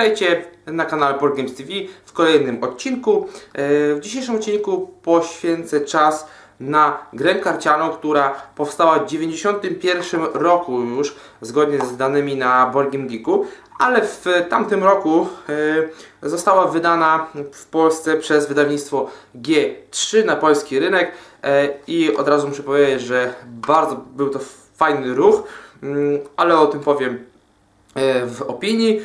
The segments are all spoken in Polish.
Witajcie na kanale Board Games TV w kolejnym odcinku. E, W dzisiejszym odcinku poświęcę czas na grę karcianą, która powstała w 1991 roku już, zgodnie z danymi na Board Game Geeku, ale w tamtym roku e, została wydana w Polsce przez wydawnictwo G3 na polski rynek e, i od razu muszę powiedzieć, że bardzo był to fajny ruch, mm, ale o tym powiem w opinii.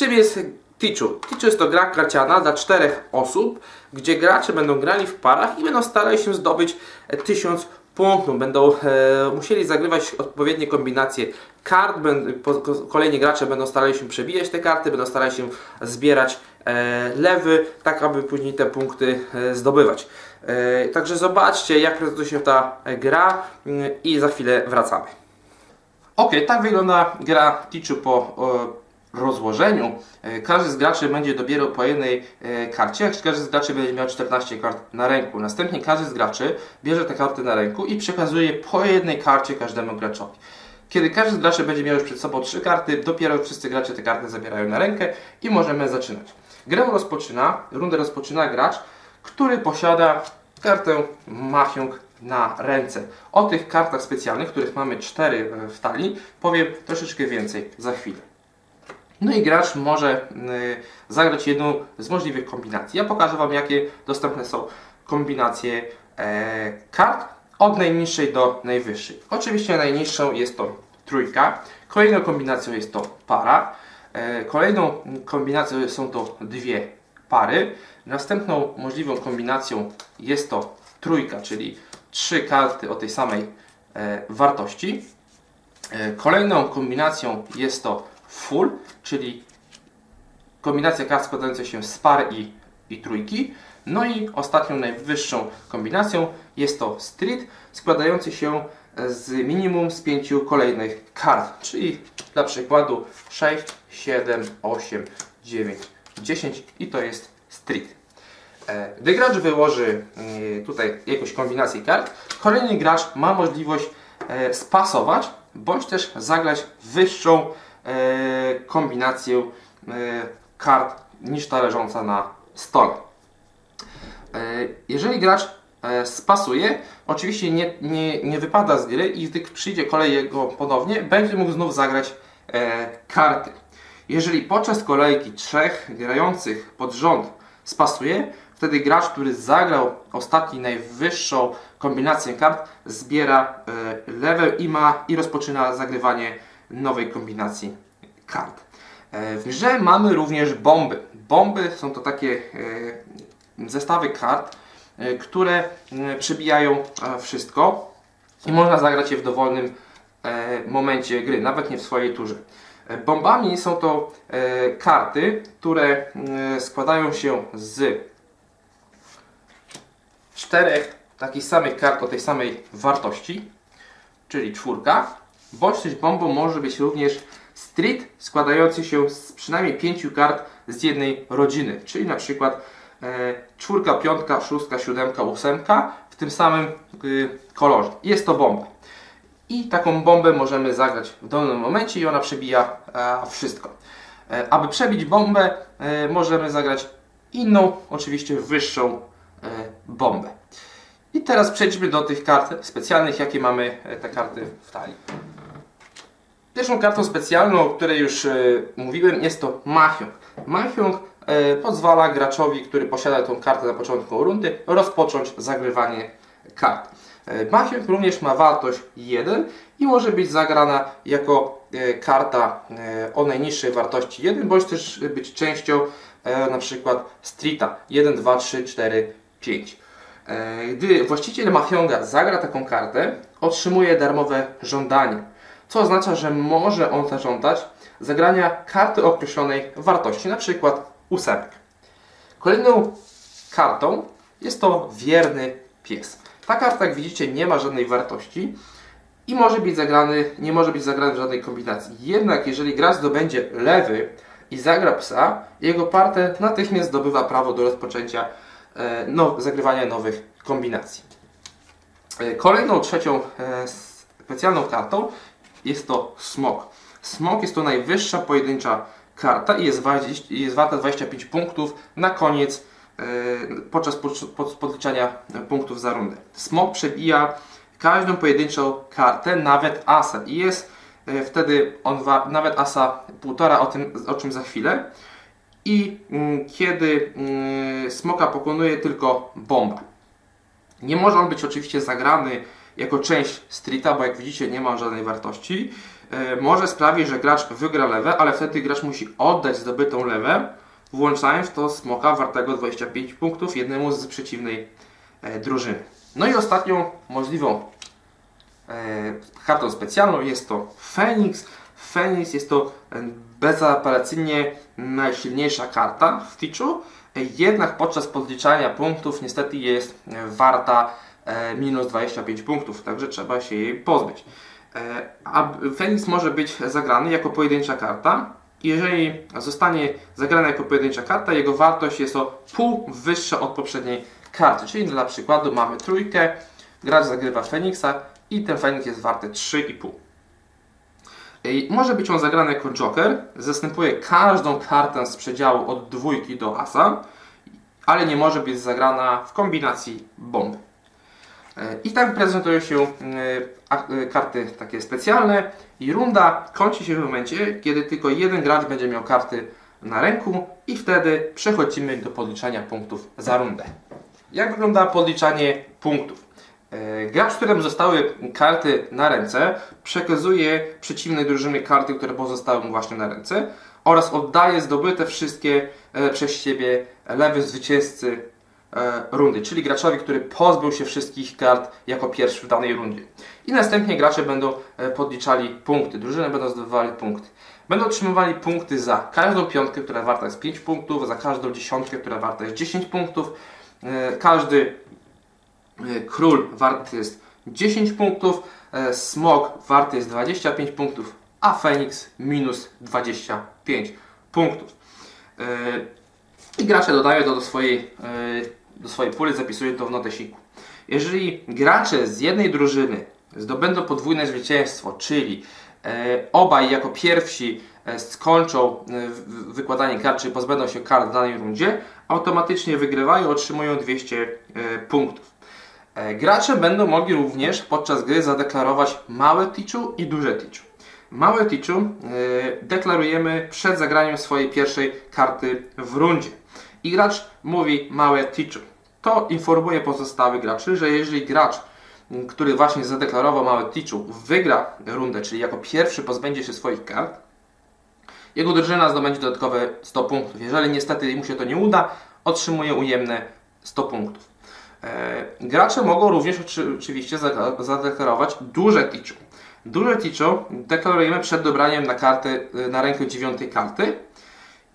Czym jest Tichu? Tichu jest to gra karciana dla czterech osób, gdzie gracze będą grali w parach i będą starali się zdobyć e, 1000 punktów. Będą e, musieli zagrywać odpowiednie kombinacje kart. Będ, po, ko- kolejni gracze będą starali się przebijać te karty, będą starali się zbierać e, lewy, tak aby później te punkty e, zdobywać. E, także zobaczcie, jak prezentuje się ta e, gra mm, i za chwilę wracamy. Ok, tak wygląda gra Tichu po e, rozłożeniu. E, każdy z graczy będzie dobierał po jednej e, karcie, każdy z graczy będzie miał 14 kart na ręku. Następnie każdy z graczy bierze te karty na ręku i przekazuje po jednej karcie każdemu graczowi. Kiedy każdy z graczy będzie miał już przed sobą trzy karty, dopiero wszyscy gracze te karty zabierają na rękę i możemy zaczynać. Grę rozpoczyna, rundę rozpoczyna gracz, który posiada kartę Mahjong na ręce. O tych kartach specjalnych, których mamy cztery e, w talii, powiem troszeczkę więcej za chwilę. No i gracz może y, zagrać jedną z możliwych kombinacji. Ja pokażę Wam, jakie dostępne są kombinacje e, kart od najniższej do najwyższej. Oczywiście najniższą jest to trójka, kolejną kombinacją jest to para, e, kolejną kombinacją są to dwie pary, następną możliwą kombinacją jest to trójka, czyli trzy karty o tej samej e, wartości. Kolejną kombinacją jest to full, czyli kombinacja kart składająca się z par i, i trójki. No i ostatnią, najwyższą kombinacją jest to street, składający się z minimum z pięciu kolejnych kart, czyli dla przykładu 6, 7, 8, 9, 10 i to jest street. E, Gdy gracz wyłoży e, tutaj jakąś kombinację kart, kolejny gracz ma możliwość e, spasować bądź też zagrać wyższą kombinację e, kart niż ta leżąca na stole. E, Jeżeli gracz e, spasuje, oczywiście nie, nie, nie wypada z gry i gdy przyjdzie kolej jego ponownie, będzie mógł znów zagrać e, karty. Jeżeli podczas kolejki trzech grających pod rząd spasuje, wtedy gracz, który zagrał ostatni najwyższą kombinację kart, zbiera e, level i ma i rozpoczyna zagrywanie nowej kombinacji kart. E, w grze mamy również bomby. Bomby są to takie e, zestawy kart, e, które przebijają wszystko i można zagrać je w dowolnym momencie gry, nawet nie w swojej turze. Bombami są to karty, które składają się z czterech takich samych kart o tej samej wartości, czyli czwórka, też bombą może być również street składający się z przynajmniej pięciu kart z jednej rodziny, czyli na przykład e, czwórka, piątka, szóstka, siódemka, ósemka w tym samym y, kolorze. Jest to bomba. I taką bombę możemy zagrać w dowolnym momencie i ona przebija e, wszystko. E, aby przebić bombę, e, możemy zagrać inną, oczywiście wyższą e, bombę. I teraz przejdźmy do tych kart specjalnych, jakie mamy e, te karty w talii. Pierwszą kartą specjalną, o której już e, mówiłem, jest to Mahjong. Mahjong e, pozwala graczowi, który posiada tą kartę na początku rundy, rozpocząć zagrywanie kart. Mahjong również ma wartość 1 i może być zagrana jako karta o najniższej wartości 1, bądź też być częścią na przykład streeta 1, 2, 3, 4, 5. E, Gdy właściciel Mahjonga zagra taką kartę, otrzymuje darmowe żądanie, co oznacza, że może on zażądać zagrania karty określonej wartości, przykład ósemek. Kolejną kartą jest to wierny pies. Ta karta, jak widzicie, nie ma żadnej wartości i może być zagrany, nie może być zagrany w żadnej kombinacji. Jednak jeżeli gracz zdobędzie lewy i zagra psa, jego partner natychmiast zdobywa prawo do rozpoczęcia no, zagrywania nowych kombinacji. E, Kolejną, trzecią e, specjalną kartą jest to smok. Smok jest to najwyższa pojedyncza karta i jest, jest warta 25 punktów na koniec e, podczas pod- pod- podliczania punktów za rundę. Smok przebija każdą pojedynczą kartę, nawet asa i jest e, wtedy on wa- nawet asa półtora, o tym o czym za chwilę. I mm, kiedy mm, smoka pokonuje tylko bomba. Nie może on być oczywiście zagrany jako część streeta, bo jak widzicie nie ma żadnej wartości. E, może sprawić, że gracz wygra lewę, ale wtedy gracz musi oddać zdobytą lewę, włączając to smoka wartego 25 punktów jednemu z przeciwnej e, drużyny. No i ostatnią możliwą e, kartą specjalną jest to Phoenix. Phoenix jest to e, bezapelacyjnie najsilniejsza karta w e, jednak podczas podliczania punktów niestety jest e, warta e, minus 25 punktów, także trzeba się jej pozbyć. A Phoenix może być zagrany jako pojedyncza karta. Jeżeli zostanie zagrana jako pojedyncza karta, jego wartość jest o pół wyższa od poprzedniej karty. Czyli dla przykładu mamy trójkę, gracz zagrywa Feniksa i ten Feniks jest warty 3,5. I Może być on zagrany jako Joker, zastępuje każdą kartę z przedziału od dwójki do asa, ale nie może być zagrana w kombinacji bomby. E, I tak prezentują się e, e, karty takie specjalne i runda kończy się w momencie, kiedy tylko jeden gracz będzie miał karty na ręku i wtedy przechodzimy do podliczania punktów za rundę. Jak wygląda podliczanie punktów? E, Gracz, któremu zostały karty na ręce, przekazuje przeciwnej drużynie karty, które pozostały mu właśnie na ręce oraz oddaje zdobyte wszystkie e, przez siebie lewy zwycięzcy e, rundy, czyli graczowi, który pozbył się wszystkich kart jako pierwszy w danej rundzie. I następnie gracze będą podliczali punkty, drużyny będą zdobywali punkty. Będą otrzymywali punkty za każdą piątkę, która warta jest 5 punktów, za każdą dziesiątkę, która warta jest 10 punktów. Każdy król warty jest 10 punktów, e, smok warty jest 25 punktów, a Feniks minus 25 punktów. E, I gracze dodają to do swojej, e, do swojej puli, zapisują to w notesiku. Jeżeli gracze z jednej drużyny zdobędą podwójne zwycięstwo, czyli e, obaj jako pierwsi e, skończą e, wykładanie kart, czy pozbędą się kart w danej rundzie, automatycznie wygrywają, otrzymują 200 e, punktów. E, Gracze będą mogli również podczas gry zadeklarować małe tichu i duże tichu. Małe tichu e, deklarujemy przed zagraniem swojej pierwszej karty w rundzie. I gracz mówi małe tichu. To informuje pozostałych graczy, że jeżeli gracz, który właśnie zadeklarował małe tichu, wygra rundę, czyli jako pierwszy pozbędzie się swoich kart, jego drużyna zdobędzie dodatkowe 100 punktów. Jeżeli niestety mu się to nie uda, otrzymuje ujemne 100 punktów. E, gracze mogą również oczy, oczywiście za- zadeklarować duże tichu. Duże tichu deklarujemy przed dobraniem na kartę, e, na rękę dziewiątej karty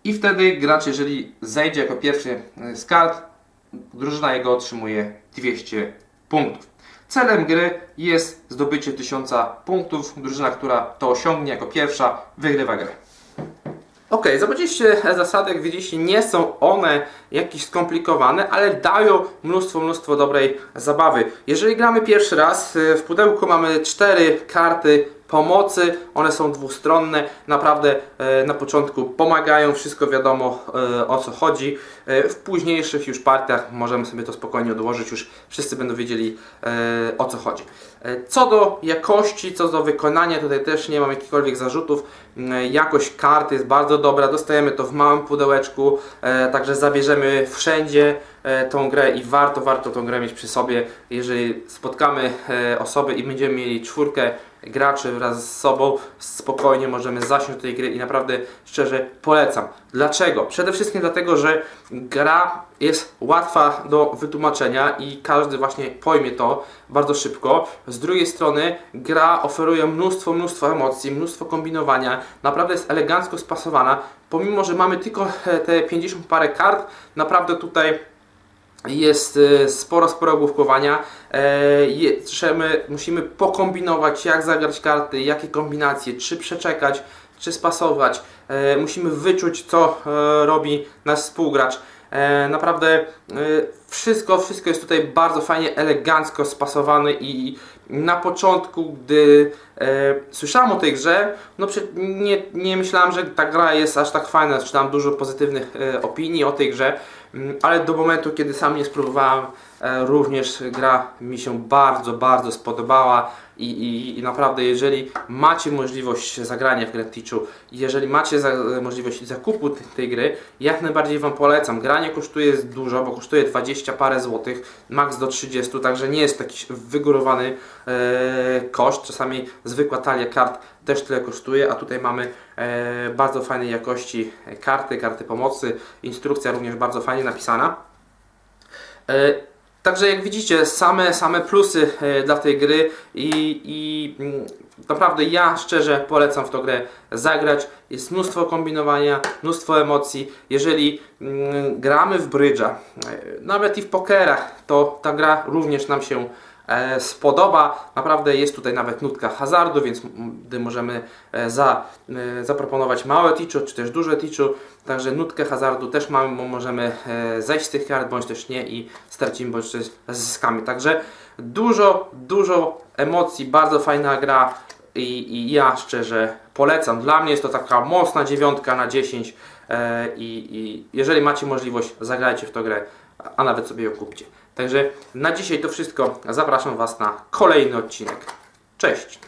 i wtedy gracz, jeżeli zejdzie jako pierwszy e, z kart, drużyna jego otrzymuje 200 punktów. Celem gry jest zdobycie 1000 punktów. Drużyna, która to osiągnie jako pierwsza, wygrywa grę. Ok, zobaczyliście zasady, jak widzieliście, nie są one jakieś skomplikowane, ale dają mnóstwo, mnóstwo dobrej zabawy. Jeżeli gramy pierwszy raz, y, w pudełku mamy cztery karty pomocy, one są dwustronne, naprawdę e, na początku pomagają, wszystko wiadomo e, o co chodzi. E, W późniejszych już partiach możemy sobie to spokojnie odłożyć, już wszyscy będą wiedzieli o co chodzi. Co do jakości, co do wykonania, tutaj też nie mam jakichkolwiek zarzutów. Jakość karty jest bardzo dobra, dostajemy to w małym pudełeczku, także zabierzemy wszędzie tą grę i warto, warto tą grę mieć przy sobie. Jeżeli spotkamy osoby i będziemy mieli czwórkę graczy wraz z sobą, spokojnie możemy zasiąść do tej gry i naprawdę szczerze polecam. Dlaczego? Przede wszystkim dlatego, że gra jest łatwa do wytłumaczenia i każdy właśnie pojmie to bardzo szybko. Z drugiej strony gra oferuje mnóstwo, mnóstwo emocji, mnóstwo kombinowania, naprawdę jest elegancko spasowana. Pomimo, że mamy tylko e, te 50 parę kart, naprawdę tutaj jest e, sporo, sporo główkowania. E, musimy pokombinować, jak zagrać karty, jakie kombinacje, czy przeczekać, czy spasować. E, musimy wyczuć, co e, robi nasz współgracz. E, naprawdę e, wszystko, wszystko jest tutaj bardzo fajnie, elegancko spasowane i na początku, gdy e, słyszałem o tej grze, no nie, nie myślałem, że ta gra jest aż tak fajna, czytałem dużo pozytywnych e, opinii o tej grze, mm, ale do momentu, kiedy sam nie spróbowałem, również gra mi się bardzo, bardzo spodobała i, i, i naprawdę jeżeli macie możliwość zagrania w grę Teachu, jeżeli macie za, możliwość zakupu tej gry, jak najbardziej Wam polecam. Gra nie kosztuje dużo, bo kosztuje 20 parę złotych, max do 30, także nie jest taki wygórowany e, koszt. Czasami zwykła talia kart też tyle kosztuje, a tutaj mamy e, bardzo fajnej jakości karty, karty pomocy, instrukcja również bardzo fajnie napisana. E, Także jak widzicie, same, same plusy e, dla tej gry i, i mm, naprawdę ja szczerze polecam w tą grę zagrać. Jest mnóstwo kombinowania, mnóstwo emocji. Jeżeli mm, gramy w brydża, e, nawet i w pokerach, to ta gra również nam się spodoba. Naprawdę jest tutaj nawet nutka hazardu, więc możemy e, za, e, zaproponować małe ticzu, czy też duże ticzu. Także nutkę hazardu też mamy, bo możemy e, zejść z tych kart, bądź też nie i stracimy, bądź też zyskamy. Także dużo, dużo emocji, bardzo fajna gra i, i ja szczerze polecam. Dla mnie jest to taka mocna dziewiątka na 10 e, i, i jeżeli macie możliwość, zagrajcie w tę grę, a nawet sobie ją kupcie. Także na dzisiaj to wszystko. Zapraszam Was na kolejny odcinek. Cześć!